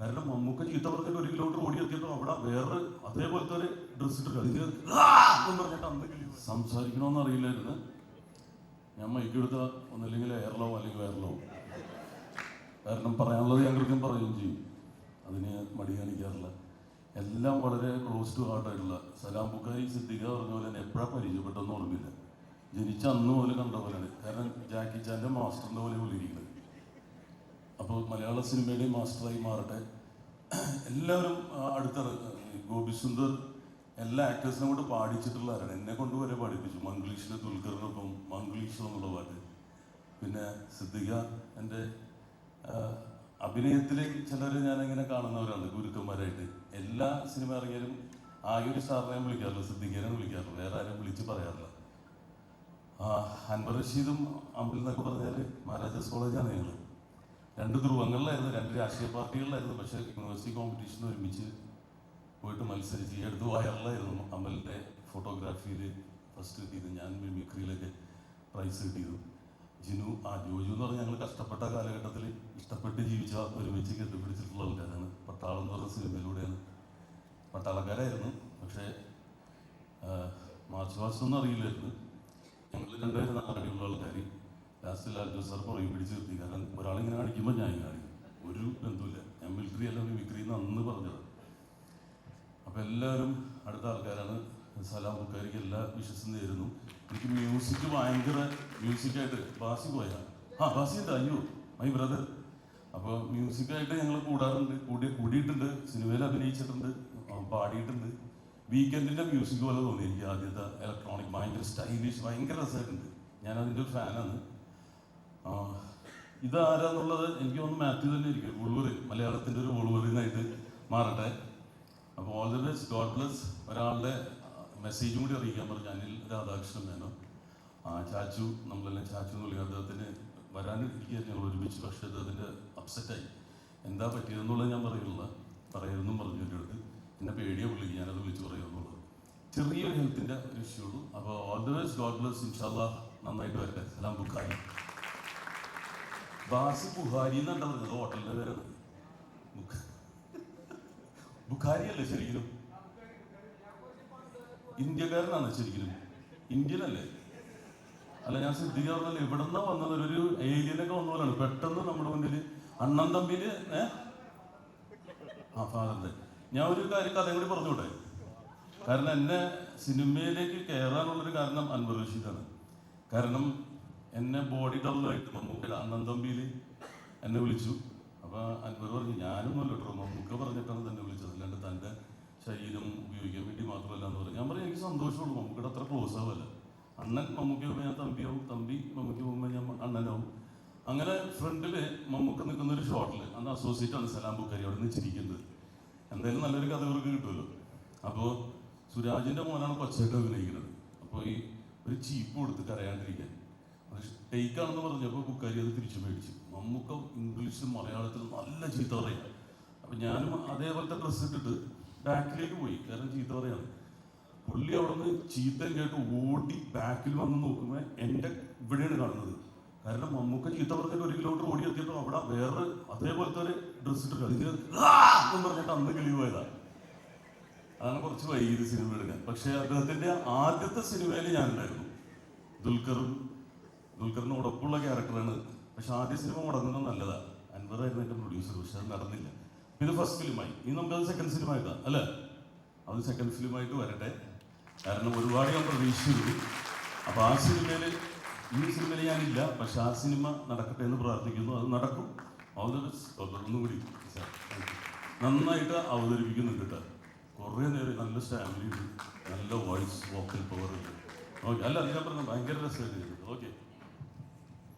കാരണം മമ്മൂക്ക ചീത്ത പറഞ്ഞിട്ട് ഒരു കിലോമീറ്റർ ഓടി എത്തിയപ്പോൾ അവിടെ വേറെ അതേപോലത്തെ ഒരു ഡ്രസ് ഇട്ടിട്ട് കളി സംസാരിക്കണമെന്ന് അറിയില്ലായിരുന്നു. ഞാൻ മൈക്ക് എടുത്ത ഒന്നല്ലെങ്കിൽ എയർലോ അല്ലെങ്കിൽ എയർലോ കാരണം പറയാനുള്ളത് കൃത്യം പറയുകയും ചെയ്യും. അതിന് മടി കാണിക്കാറില്ല. എല്ലാം വളരെ ക്ലോസ് ടു ഹാർട്ടായിട്ടുള്ള സലാം ബുക്കാരി സിദ്ദിഖ പറഞ്ഞ പോലെ തന്നെ എപ്പോഴാണ് പരിചയപ്പെട്ടെന്ന് ഓർമ്മയില്ല. ജനിച്ച അന്ന് പോലെ കണ്ട പോലെയാണ്. കാരണം ജാക്കി ചാന്റെ മാസ്റ്ററിന്റെ പോലെ വിളിയിരിക്കുന്നത് അപ്പോൾ മലയാള സിനിമയുടെ മാസ്റ്ററായി മാറട്ടെ. എല്ലാവരും അടുത്ത ഗോപി സുന്ദർ എല്ലാ ആക്ടേഴ്സിനെ കൊണ്ട് പാടിച്ചിട്ടുള്ളവരാണ് എന്നെ കൊണ്ട് വരെ പാടിപ്പിച്ചു. മംഗ്ലീഷിലെ ദുൽഖറിനൊപ്പം മംഗ്ലീഷ് എന്നുള്ള പാട്ട്. പിന്നെ സിദ്ദിഖ എന്റെ അഭിനയത്തിലേക്ക് ചിലർ ഞാനിങ്ങനെ കാണുന്നവരാണ് ഗുരുക്കന്മാരായിട്ട്. എല്ലാ സിനിമ ഇറങ്ങിയാലും ആകെ ഒരു സാറിനെ ഞാൻ വിളിക്കാറില്ല സിദ്ദിഖിനെ വിളിക്കാറില്ല വേറെ ആരും വിളിച്ച് പറയാറില്ല. അൻവർ റഷീദും അമ്പിൽ എന്നൊക്കെ പറഞ്ഞാൽ മഹാരാജാസ് കോളേജാണ് ഞങ്ങൾ രണ്ട് ധ്രുവങ്ങളിലായിരുന്നു രണ്ട് രാഷ്ട്രീയ പാർട്ടികളിലായിരുന്നു. പക്ഷേ യൂണിവേഴ്സിറ്റി കോമ്പറ്റീഷൻ ഒരുമിച്ച് പോയിട്ട് മത്സരിച്ച് ഈ അടുത്ത് വയറിലായിരുന്നു അമലിന്റെ ഫോട്ടോഗ്രാഫിയിൽ ഫസ്റ്റ് കിട്ടിയത്. ഞാൻ മിമിക്രിയിലൊക്കെ പ്രൈസ് കിട്ടിയത്. ജിനു ആ ജോജു എന്ന് പറഞ്ഞാൽ ഞങ്ങൾ കഷ്ടപ്പെട്ട കാലഘട്ടത്തിൽ ഇഷ്ടപ്പെട്ട് ജീവിച്ച ഒരുമിച്ച് കെട്ടിപ്പിടിച്ചിട്ടുള്ള ആൾക്കാരാണ്. പട്ടാളം എന്ന് പറഞ്ഞ സിനിമയിലൂടെയാണ് പട്ടാളക്കാരായിരുന്നു. പക്ഷേ മാർച്ച് മാസം ഒന്നും അറിയില്ലായിരുന്നു. ഞങ്ങൾ ആൾക്കാർ ലാസ്റ്റ് സാർ പറയും പിടിച്ചു നിർത്തി. കാരണം ഒരാളിങ്ങനെ കാണിക്കുമ്പോൾ ഞാൻ കാണിക്കും. ഒരു ബന്ധമില്ല ഞാൻ മിലിറ്ററി അല്ല മിമിക്രി എന്ന് അന്ന് പറഞ്ഞത് അപ്പോൾ എല്ലാവരും അടുത്ത ആൾക്കാരാണ്. സലാം ബുക്കാരിക്ക് എല്ലാ വിശ്വസും നേരുന്നു എനിക്ക് മ്യൂസിക് ഭയങ്കര മ്യൂസിക്കായിട്ട് ബാസി പോയാ. ആ ബാസി ഉണ്ട് അയ്യോ മൈ ബ്രദർ അപ്പോൾ മ്യൂസിക്കായിട്ട് ഞങ്ങൾ കൂടാറുണ്ട്. കൂടി കൂടിയിട്ടുണ്ട്. സിനിമയിൽ അഭിനയിച്ചിട്ടുണ്ട്. പാടിയിട്ടുണ്ട്. വീക്കെൻഡിന്റെ മ്യൂസിക് പോലെ തോന്നി എനിക്ക് ആദ്യത്തെ ഇലക്ട്രോണിക് ഭയങ്കര സ്റ്റൈലിഷ് ഭയങ്കര രസമായിട്ടുണ്ട്. ഞാൻ അതിന്റെ ഒരു ഫാനാണ് ഇതാരാന്നുള്ളത് എനിക്ക് തോന്നുന്നു മാത്യു തന്നെ ഇരിക്കും ഉൾവറി. മലയാളത്തിന്റെ ഒരു ഉൾവറിനായിട്ട് മാറട്ടെ. അപ്പോൾ all the best God bless ഒരാളുടെ മെസ്സേജും കൂടി അറിയിക്കാൻ പറഞ്ഞു. അനിൽ രാധാകൃഷ്ണൻ മേനോ ആ ചാച്ചു നമ്മളെല്ലാം ചാച്ചു എന്ന് വിളിക്കുക അദ്ദേഹത്തിന് വരാനിരിക്കുകയാണ് ഞങ്ങൾ ഒരുമിച്ച്. പക്ഷേ അദ്ദേഹത്തിന്റെ അപ്സെറ്റായി എന്താ പറ്റിയതെന്നുള്ളത് ഞാൻ പറയുന്നില്ല. പറയുമെന്നും പറഞ്ഞു എന്റെ അടുത്ത്. എന്നെ പേടിയെ വിളിക്കും ഞാനത് വിളിച്ച് പറയുമെന്നുള്ളത് ചെറിയൊരു ഹെൽത്തിന്റെ ഒരു ഇഷ്യൂ ഉള്ളൂ. അപ്പോൾ all the best God bless ഇൻഷാല്ല നന്നായിട്ട് വരട്ടെ. എല്ലാം ബുക്കായി ബാസി ബുഹാരി എന്നാണ് പറഞ്ഞത് ഹോട്ടലിന്റെ പേര് ബുഖ- ബുഖാരി അല്ലേ ശരിക്കും? ഇന്ത്യക്കാരനാണ് ശരിക്കും. ഇന്ത്യൻ അല്ലേ ഞാൻ ശ്രദ്ധിക്കാറില്ല ഇവിടെ നിന്നാ വന്നത്. ഒരു ഏലിയനൊക്കെ വന്ന പോലെയാണ്. പെട്ടെന്ന് നമ്മുടെ മുന്നിൽ അണ്ണൻ തമ്പിൽ ഏ? ആ ഫാദറിന്റെ ഞാൻ ഒരു കാര്യം കഥയും കൂടി പറഞ്ഞോട്ടെ കാരണം എന്നെ സിനിമയിലേക്ക് കയറാനുള്ളൊരു കാരണം അൻവർ റഷീദാണ്. കാരണം എന്നെ ബോഡി ഡബിളായിട്ട് മമ്മൂക്ക അണ്ണൻ തമ്പിയിൽ എന്നെ വിളിച്ചു. അപ്പോൾ അൻവർ പറഞ്ഞു ഞാനൊന്നുമല്ല കേട്ടോ മമ്മൂക്ക പറഞ്ഞിട്ടാണ് തന്നെ വിളിച്ചത്. അല്ലാണ്ട് തന്റെ ശരീരം ഉപയോഗിക്കാൻ വേണ്ടി മാത്രമല്ല എന്ന് പറഞ്ഞു. ഞാൻ പറഞ്ഞു എനിക്ക് സന്തോഷമുള്ളൂ. മമ്മൂക്കയുടെ അത്ര ക്ലോസ് ആവല്ല അണ്ണൻ മമ്മൂക്ക പോകുമ്പോൾ ഞാൻ തമ്പിയാവും തമ്പി മമ്മൂക്ക പോകുമ്പോൾ ഞാൻ അണ്ണനാവും. അങ്ങനെ ഫ്രണ്ടിൽ മമ്മൂക്ക നിൽക്കുന്ന ഒരു ഷോട്ടിൽ അന്ന് അസോസിയേറ്റ് ആണ് സലാം ബുക്കാരി അവിടെ നിന്ന് ചിരിക്കുന്നത്. എന്തായാലും നല്ലൊരു കഥ ഇവർക്ക് കിട്ടുമല്ലോ. അപ്പോൾ സുരാജിന്റെ മോനാണ് കൊച്ചായിട്ട് അഭിനയിക്കുന്നത്. അപ്പോൾ ഈ ഒരു ചീപ്പ് കൊടുത്ത് കരയാണ്ടിരിക്കാൻ ടേക്കാണെന്ന് പറഞ്ഞപ്പോൾ ബുക്കാരി അത് തിരിച്ചു മേടിച്ചു. മമ്മൂക്ക ഇംഗ്ലീഷും മലയാളത്തിലും നല്ല ചീത്ത പറയാം അപ്പം ഞാനും അതേപോലത്തെ ഡ്രസ്സ് ഇട്ടിട്ട് ബാക്കിലേക്ക് പോയി. കാരണം ചീത്ത പറയാണ്. പുള്ളി അവിടെ നിന്ന് ചീത്ത കേട്ട് ഓടി ബാക്കിൽ വന്ന് നോക്കുമ്പോൾ എന്റെ ഇവിടെയാണ് കാണുന്നത്. കാരണം മമ്മൂക്ക ചീത്ത പറഞ്ഞിട്ട് ഒരു കിലോമീറ്റർ ഓടി എത്തിയപ്പോൾ അവിടെ വേറെ അതേപോലത്തെ ഒരു ഡ്രസ്സ് ഇട്ടിട്ട് അതിന് എന്ന് പറഞ്ഞിട്ട് അന്ന് കിളി പോയതാണ് അതാണ് കുറച്ച് വൈകിയത് സിനിമ എടുക്കാൻ. പക്ഷേ അദ്ദേഹത്തിന്റെ ആദ്യത്തെ സിനിമയിൽ ഞാനുണ്ടായിരുന്നു. ദുൽഖറും ദുൽഖറിന് ഉടപ്പുള്ള ക്യാരക്ടറാണ്. പക്ഷെ ആദ്യ സിനിമ മുടങ്ങുന്നത് നല്ലതാണ് അൻപതായിരുന്നു എന്റെ പ്രൊഡ്യൂസർ പക്ഷെ അത് നടന്നില്ല. ഇത് ഫസ്റ്റ് ഫിലിമായി. ഇനി നമുക്കത് സെക്കൻഡ് സിനിമ ആയിട്ടാ അല്ലേ? അത് സെക്കൻഡ് ഫിലിമായിട്ട് വരട്ടെ. കാരണം ഒരുപാട് ഞാൻ പ്രതീക്ഷിച്ചിരുന്നു. അപ്പോൾ ആ സിനിമയിൽ ഈ സിനിമയിൽ ഞാനില്ല. പക്ഷെ ആ സിനിമ നടക്കട്ടെ എന്ന് പ്രാർത്ഥിക്കുന്നു. അത് നടക്കും. ഓൾ ഒന്നുകൂടി. നന്നായിട്ട് അവതരിപ്പിക്കുന്നുണ്ട് കേട്ടോ. കുറേ നേരം നല്ല സ്റ്റാമിലി ഉണ്ട് നല്ല വോയിസ് വോക്കൽ പവർ ഉണ്ട് ഓക്കെ. അല്ല അതിനെ ഞാൻ പറഞ്ഞ ഭയങ്കര രസമായിട്ട് okay.